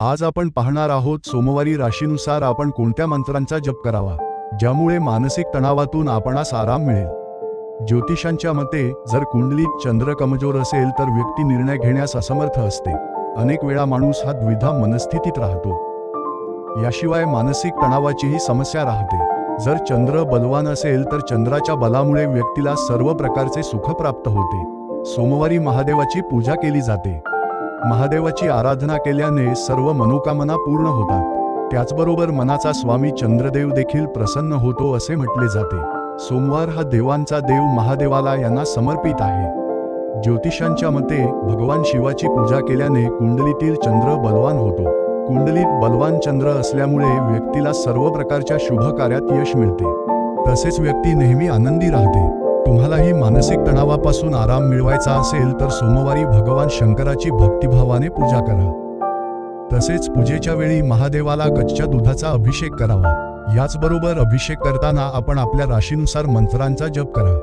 आज आपण पाहणार आहोत सोमवारी राशीनुसार आपण कोणत्या मंत्रांचा जप करावा ज्यामुळे मानसिक तणावातून आपणास आराम मिळेल. ज्योतिषांच्या मते जर कुंडलीत चंद्र कमजोर असेल तर व्यक्ती निर्णय घेण्यास असमर्थ असते. अनेक वेळा माणूस हा द्विधा मनस्थितीत राहतो. याशिवाय मानसिक तणावाचीही समस्या राहते. जर चंद्र बलवान असेल तर चंद्राच्या बलामुळे व्यक्तीला सर्व प्रकारचे सुख प्राप्त होते. सोमवारी महादेवाची पूजा केली जाते. महादेवाची आराधना केल्याने सर्व मनोकामना पूर्ण होतात. त्याचबरोबर मनाचा स्वामी चंद्रदेव देखील प्रसन्न होतो असे म्हटले जाते. सोमवार हा देवांचा देव महादेवाला यांना समर्पित आहे. ज्योतिषांच्या मते भगवान शिवाची पूजा केल्याने कुंडलीतील चंद्र बलवान होतो. कुंडलीत बलवान चंद्र असल्यामुळे व्यक्तीला सर्व प्रकारच्या शुभ कार्यात यश मिळते. तसेच व्यक्ती नेहमी आनंदी राहते. तुम्हालाही मानसिक तणावापासून आराम मिळवायचा असेल तर सोमवारी भगवान शंकराची भक्तिभावाने पूजा करा. तसेच पूजेच्या वेळी महादेवाला कच्च्या दुधाचा अभिषेक करावा. याचबरोबर अभिषेक करताना आपण आपल्या राशीनुसार मंत्रांचा जप करा.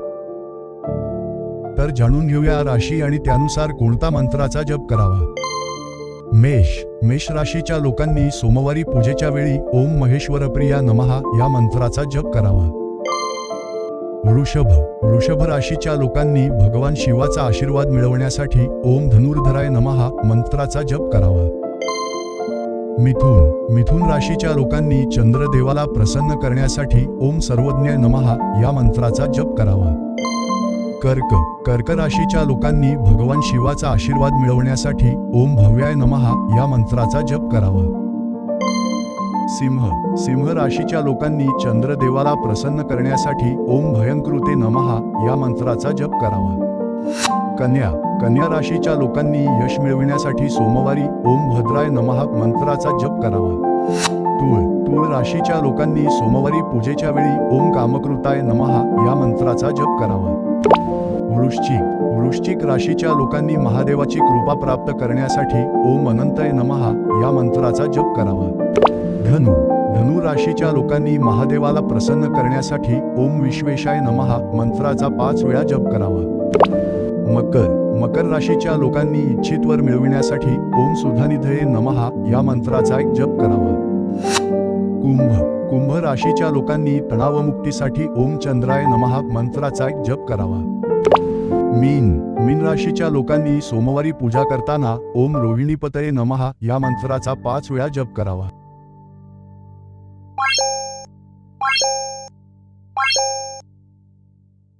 तर जाणून घेऊया राशी आणि त्यानुसार कोणता मंत्राचा जप करावा. मेष मेष राशीच्या लोकांनी सोमवारी पूजेच्या वेळी ओम महेश्वर प्रिया नमहा या मंत्राचा जप करावा. वृषभ. वृषभ राशीच्या लोकांनी भगवान शिवाचा आशीर्वाद मिळवण्यासाठी ओम धनुर्धराय नमहा मंत्राचा जप करावा. मिथुन. मिथुन राशीच्या लोकांनी चंद्रदेवाला प्रसन्न करण्यासाठी ओम सर्वज्ञ नमहा या मंत्राचा जप करावा. कर्क. कर्क राशीच्या लोकांनी भगवान शिवाचा आशीर्वाद मिळवण्यासाठी ओम भव्याय नमहा या मंत्राचा जप करावा. सिंह. सिंह राशीच्या लोकांनी चंद्रदेवाला प्रसन्न करण्यासाठी ओम भयंकृते नमहा या मंत्राचा जप करावा. कन्या. कन्या राशीच्या लोकांनी यश मिळविण्यासाठी सोमवारी ओम भद्राय नमहा मंत्राचा जप करावा. तूळ. तूळ राशीच्या लोकांनी सोमवारी पूजेच्या वेळी ओम कामकृताय नमहा या मंत्राचा जप करावा. वृश्चिक. वृश्चिक राशीच्या लोकांनी महादेवाची कृपा प्राप्त करण्यासाठी ओम अनंतय नमहा या मंत्राचा जप करावा. धनु धनु राशीच्या लोकांनी महादेवाला प्रसन्न करण्यासाठी ओम विश्वेशाय नमहा मंत्राचा पाच वेळा जप करावा. मकर मकर राशीच्या लोकांनी इच्छित वर मिळविण्यासाठी ओम सुधानिधये नमहा या मंत्राचा एक जप करावा. कुंभ कुंभ राशीच्या लोकांनी तणावमुक्तीसाठी ओम चंद्राय नमहा मंत्राचा एक जप करावा. मीन मीन राशीच्या लोकांनी सोमवारी पूजा करताना ओम रोहिणीपतये नमहा या मंत्राचा पाच वेळा जप करावा.